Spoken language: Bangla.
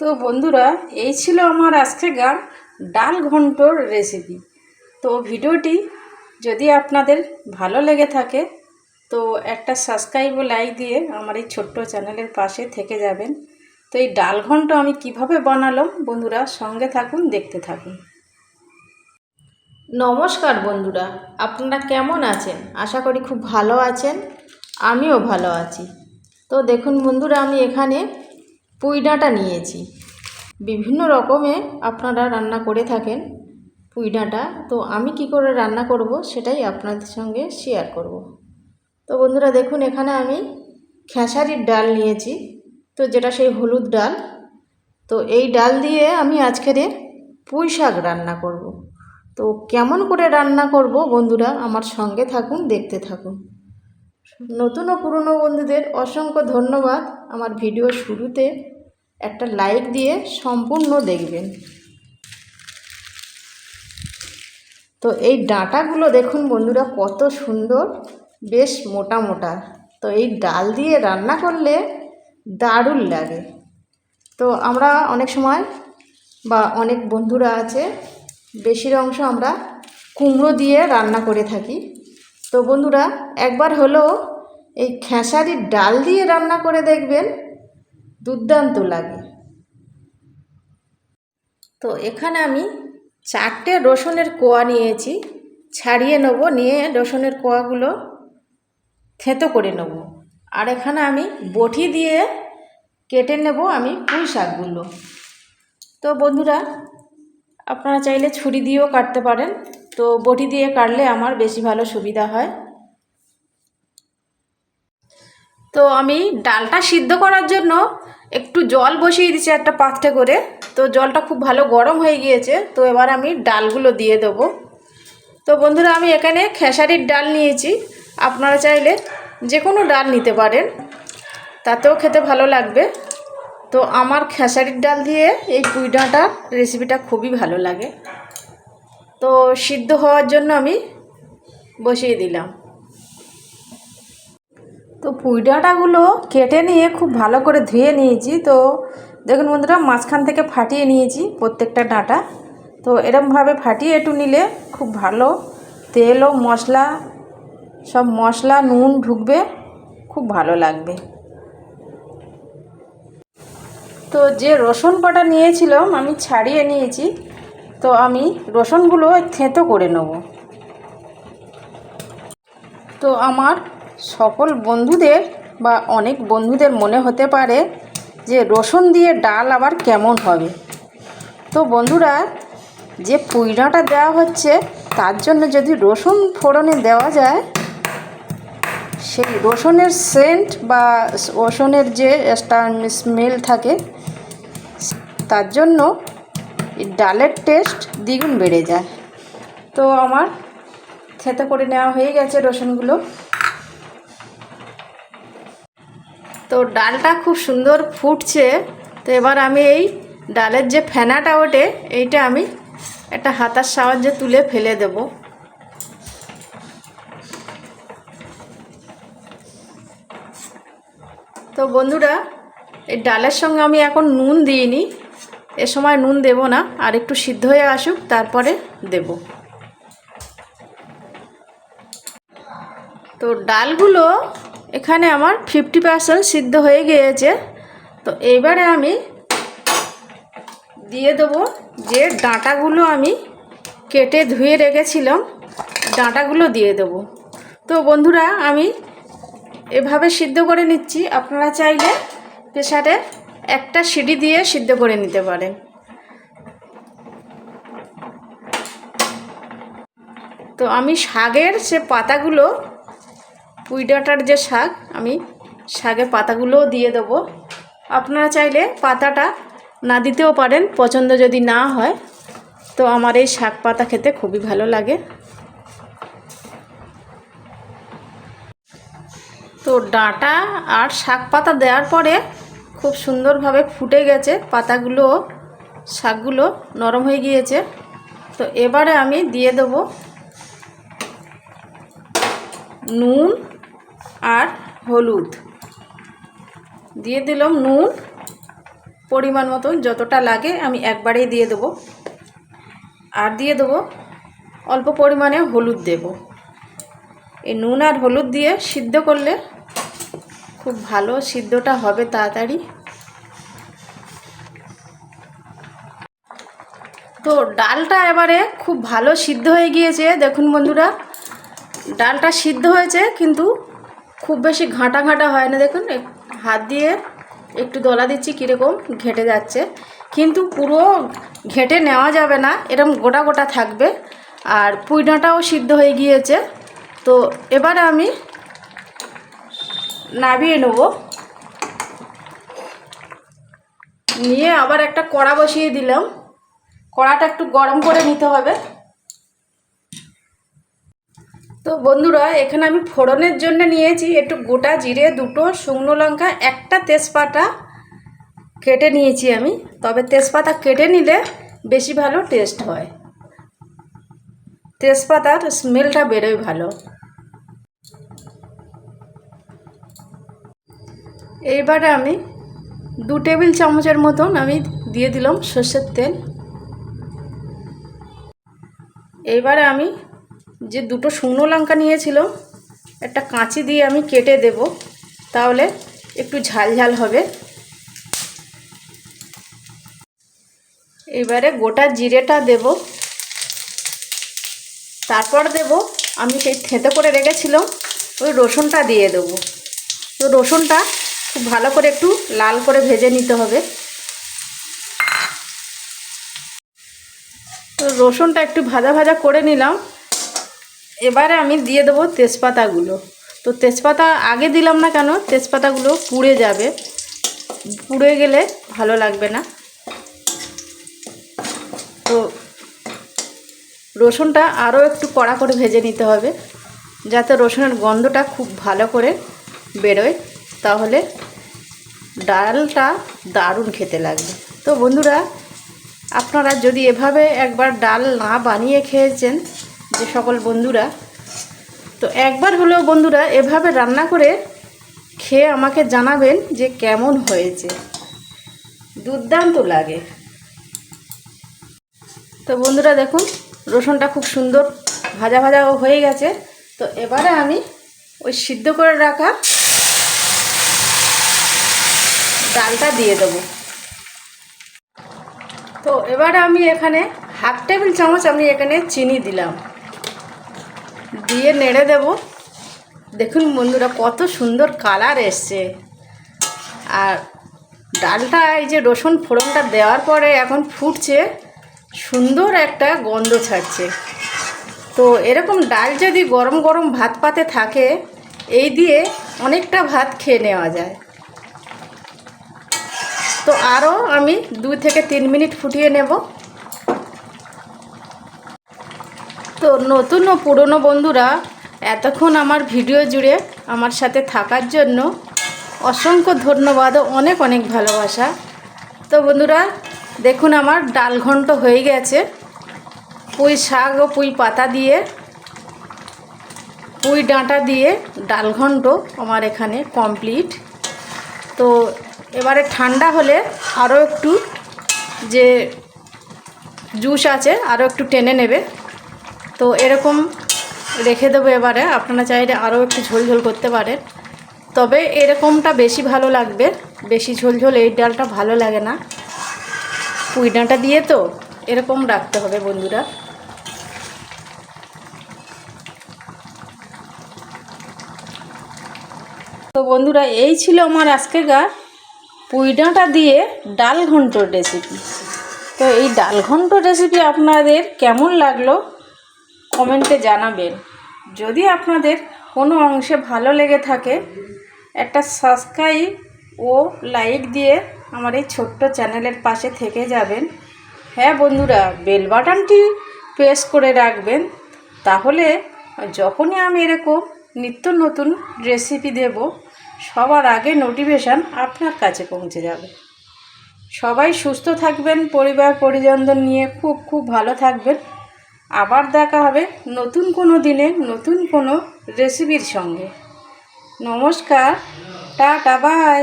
তো বন্ধুরা, এই ছিল আমার আজকেকার ডাল ঘন্টর রেসিপি তো ভিডিওটি যদি আপনাদের ভালো লেগে থাকে, তো একটা সাবস্ক্রাইব ও লাইক দিয়ে আমার এই ছোট্ট চ্যানেলের পাশে থেকে যাবেন। তো এই ডাল ঘন্ট আমি কীভাবে বানালাম বন্ধুরা, সঙ্গে থাকুন, দেখতে থাকুন। নমস্কার বন্ধুরা, আপনারা কেমন আছেন? আশা করি খুব ভালো আছেন, আমিও ভালো আছি। তো দেখুন বন্ধুরা, আমি এখানে পুঁই ডাঁটা নিয়েছি। বিভিন্ন রকমে আপনারা রান্না করে থাকেন পুঁই ডাঁটা তো আমি কি করে রান্না করব সেটাই আপনাদের সঙ্গে শেয়ার করব। তো বন্ধুরা দেখুন, এখানে আমি খেসারির ডাল নিয়েছি। তো যেটা সেই হলুদ ডাল। তো এই ডাল দিয়ে আমি আজকের পুঁই শাক রান্না করব। তো কেমন করে রান্না করব বন্ধুরা আমার সঙ্গে থাকুন, দেখতে থাকুন। নতুন ও পুরনো বন্ধুদের অসংখ্য ধন্যবাদ আমার ভিডিও শুরুতে। একটা লাইক দিয়ে সম্পূর্ণ দেখবেন। তো এই ডাঁটাগুলো দেখুন বন্ধুরা, কত সুন্দর, বেশ মোটা মোটা। তো এই ডাল দিয়ে রান্না করলে দারুণ লাগে। তো আমরা অনেক সময় বা অনেক বন্ধুরা আছে, বেশির অংশ আমরা কুমড়ো দিয়ে রান্না করে থাকি। তো বন্ধুরা, একবার হলো এই খেসারির ডাল দিয়ে রান্না করে দেখবেন, দুর্দান্ত লাগে। তো এখানে আমি চারটে রসুনের কোয়া নিয়েছি, ছাড়িয়ে নেব, নিয়ে রসুনের কোয়াগুলো থেঁতো করে নেব। আর এখানে আমি বটি দিয়ে কেটে নেব আমি পুঁই শাকগুলো। তো বন্ধুরা, আপনারা চাইলে ছুরি দিয়েও কাটতে পারেন। তো বটি দিয়ে কাটলে আমার বেশি ভালো সুবিধা হয়। তো আমি ডালটা সিদ্ধ করার জন্য একটু জল বসিয়ে দিচ্ছি একটা পাত্রে করে। তো জলটা খুব ভালো গরম হয়ে গিয়েছে, তো এবার আমি ডালগুলো দিয়ে দেবো। তো বন্ধুরা, আমি এখানে খেসারির ডাল নিয়েছি। আপনারা চাইলে যে কোনো ডাল নিতে পারেন, তাতেও খেতে ভালো লাগবে। তো আমার খেসারির ডাল দিয়ে এই পুঁই ডাঁটার রেসিপিটা খুবই ভালো লাগে। তো সিদ্ধ হওয়ার জন্য আমি বসিয়ে দিলাম। তো পুঁই ডাঁটাগুলো কেটে নিয়ে খুব ভালো করে ধুয়ে নিয়েছি। তো দেখুন বন্ধুরা, মাঝখান থেকে ফাটিয়ে নিয়েছি প্রত্যেকটা ডাঁটা। তো এরমভাবে ফাটিয়ে একটু নিলে খুব ভালো তেল ও মশলা, সব মশলা, নুন ঢুকবে, খুব ভালো লাগবে। তো যে রসুন কটা নিয়েছিলাম আমি ছাড়িয়ে নিয়েছি। তো আমি রসুনগুলো থেঁতো করে নেব। তো আমার সকল বন্ধুদের বা অনেক বন্ধুদের মনে হতে পারে যে রসুন দিয়ে ডাল আবার কেমন হবে। তো বন্ধুরা, যে পুইডাটা দেওয়া হচ্ছে, তার জন্য যদি রসুন ফোড়নে দেওয়া যায়, সেই রসুনের সেন্ট বা রসুনের যে একটা স্মেল থাকে, তার জন্য ডালের টেস্ট দ্বিগুণ বেড়ে যায়। তো আমার থেতে করে নেওয়া হয়ে গেছে রসুনগুলো। তো ডালটা খুব সুন্দর ফুটছে। তো এবার আমি এই ডালের যে ফেনাটা ওঠে, এইটা আমি একটা হাতার সাহায্যে তুলে ফেলে দেব। তো বন্ধুরা, এই ডালের সঙ্গে আমি এখন নুন দিইনি। এ সময় নুন দেব না, আর একটু সিদ্ধ হয়ে আসুক, তারপরে দেব। তো ডালগুলো এখানে আমার ফিফটি পার্সেন্ট সিদ্ধ হয়ে গিয়েছে। তো এইবারে আমি দিয়ে দেবো যে ডাঁটাগুলো আমি কেটে ধুয়ে রেখেছিলাম, ডাঁটাগুলো দিয়ে দেবো। তো বন্ধুরা, আমি এভাবে সিদ্ধ করে নিচ্ছি। আপনারা চাইলে প্রেশারে একটা সিটি দিয়ে সিদ্ধ করে নিতে পারেন। তো আমি শাকের সে পাতাগুলো পুঁই ডাঁটার যে শাক, আমি শাকের পাতাগুলোও দিয়ে দেবো। আপনারা চাইলে পাতাটা না দিতেও পারেন, পছন্দ যদি না হয়, তো আমার এই শাক পাতা খেতে খুবই ভালো লাগে। তো ডাঁটা আর শাক পাতা দেওয়ার পরে খুব সুন্দরভাবে ফুটে গেছে, পাতাগুলো, শাকগুলো নরম হয়ে গিয়েছে। তো এবারে আমি দিয়ে দেবো নুন আর হলুদ। দিয়ে দিলাম নুন, পরিমাণ মতো যতটা লাগে আমি একবারেই দিয়ে দেবো। আর দিয়ে দেবো অল্প পরিমাণে হলুদ দেব। এই নুন আর হলুদ দিয়ে সিদ্ধ করলে খুব ভালো, সিদ্ধটা হবে তাড়াতাড়ি। তো ডালটা এবারে খুব ভালো সিদ্ধ হয়ে গিয়েছে, দেখুন বন্ধুরা। ডালটা সিদ্ধ হয়েছে, কিন্তু খুব বেশি ঘাঁটা ঘাঁটা হয় না, দেখুন। হাত দিয়ে একটু দলা দিচ্ছি, কীরকম ঘেটে যাচ্ছে। কিন্তু পুরো ঘেটে নেওয়া যাবে না এরকম গোটা গোটা থাকবে। আর পুঁই ডাঁটাও সিদ্ধ হয়ে গিয়েছে। তো এবারে আমি নাবিয়ে নেব। নিয়ে আবার একটা কড়া বসিয়ে দিলাম। কড়াটা একটু গরম করে নিতে হবে। তো বন্ধুরা, এখানে আমি ফোড়নের জন্য নিয়েছি একটু গোটা জিরে, দুটো শুকনো লঙ্কা, একটা তেজপাতা কেটে নিয়েছি আমি। তবে তেজপাতা কেটে নিলে বেশি ভালো টেস্ট হয়। তেজপাতার স্মেলটা বেরোয় ভালো। এইবারে আমি দু টেবিল চামচের মতন আমি দিয়ে দিলাম সর্ষের তেল। এইবারে আমি যে দুটো শুকনো লঙ্কা নিয়েছিলাম, একটা কাঁচি দিয়ে আমি কেটে দেব, তাহলে একটু ঝাল ঝাল হবে। এবারে গোটা জিরেটা দেব। তারপর দেব আমি সেই থেঁতে করে রেখেছিলাম, ওই রসুনটা দিয়ে দেবো। তো রসুনটা খুব ভালো করে একটু লাল করে ভেজে নিতে হবে। তো রসুনটা একটু ভাজা ভাজা করে নিলাম। এবারে আমি দিয়ে দেবো তেজপাতাগুলো। তো তেজপাতা আগে দিলাম না কেন, তেজপাতাগুলো পুড়ে যাবে। পুড়ে গেলে ভালো লাগবে না। তো রসুনটা আরও একটু কড়া করে ভেজে নিতে হবে, যাতে রসুনের গন্ধটা খুব ভালো করে বেরোয়। তাহলে ডালটা দারুণ খেতে লাগবে। তো বন্ধুরা, আপনারা যদি এভাবে একবার ডাল না বানিয়ে খেয়েছেন, যে সকল বন্ধুরা, তো একবার হলেও বন্ধুরা, এভাবে রান্না করে খেয়ে আমাকে জানাবেন যে কেমন হয়েছে। দুর্দান্ত লাগে। তো বন্ধুরা, দেখুন, রসুনটা খুব সুন্দর ভাজা ভাজা হয়ে গেছে। তো এবারে আমি ওই সিদ্ধ করে রাখা ডালটা দিয়ে দেবো। তো এবারে আমি এখানে হাফ টেবিল চামচ আমি এখানে চিনি দিলাম। দিয়ে নেড়ে দেব। দেখুন বন্ধুরা, কত সুন্দর কালার এসছে। আর ডালটা, এই যে রসুন ফোড়নটা দেওয়ার পরে এখন ফুটছে, সুন্দর একটা গন্ধ ছাড়ছে। তো এরকম ডাল যদি গরম গরম ভাত পাতে থাকে, এই দিয়ে অনেকটা ভাত খেয়ে নেওয়া যায়। তো আরও আমি দুই থেকে তিন মিনিট ফুটিয়ে নেব। তো নতুন ও পুরনো বন্ধুরা, এতক্ষণ আমার ভিডিও জুড়ে আমার সাথে থাকার জন্য অসংখ্য ধন্যবাদ অনেক অনেক ভালোবাসা। তো বন্ধুরা, দেখুন আমার ডাল ঘন্ট হয়ে গেছে। পুঁই শাক ও পুঁই পাতা দিয়ে, পুঁই ডাঁটা দিয়ে ডাল ঘন্ট আমার এখানে কমপ্লিট। তো এবারে ঠান্ডা হলে আরও একটু যে জুস আছে আরও একটু টেনে নেবে। তো এরকম রেখে দেবো এবারে। আপনারা চাইলে আরও একটু ঝোল ঝোল করতে পারেন। তবে এরকমটা বেশি ভালো লাগবে। বেশি ঝোল ঝোল এই ডালটা ভালো লাগে না। পুঁই দিয়ে তো এরকম রাখতে হবে বন্ধুরা। তো বন্ধুরা, এই ছিল আমার আজকেকার পুঁই ডাঁটা দিয়ে ডাল ঘন্টর রেসিপি তো এই ডাল ঘন্ট রেসিপি আপনাদের কেমন লাগল কমেন্টে জানাবেন। যদি আপনাদের কোনো অংশে ভালো লেগে থাকে, একটা সাবস্ক্রাইব ও লাইক দিয়ে আমার এই ছোট্ট চ্যানেলের পাশে থেকে যাবেন। হ্যাঁ বন্ধুরা বেল বাটনটি প্রেস করে রাখবেন। তাহলে যখনই আমি এরকম নিত্য নতুন রেসিপি দেব সবার আগে নোটিফিকেশান আপনার কাছে পৌঁছে যাবে। সবাই সুস্থ থাকবেন, পরিবার, পরিজনদের নিয়ে খুব খুব ভালো থাকবেন। আবার দেখা হবে নতুন কোনো দিনে, নতুন কোনো রেসিপির সঙ্গে। নমস্কার, টাটা বাই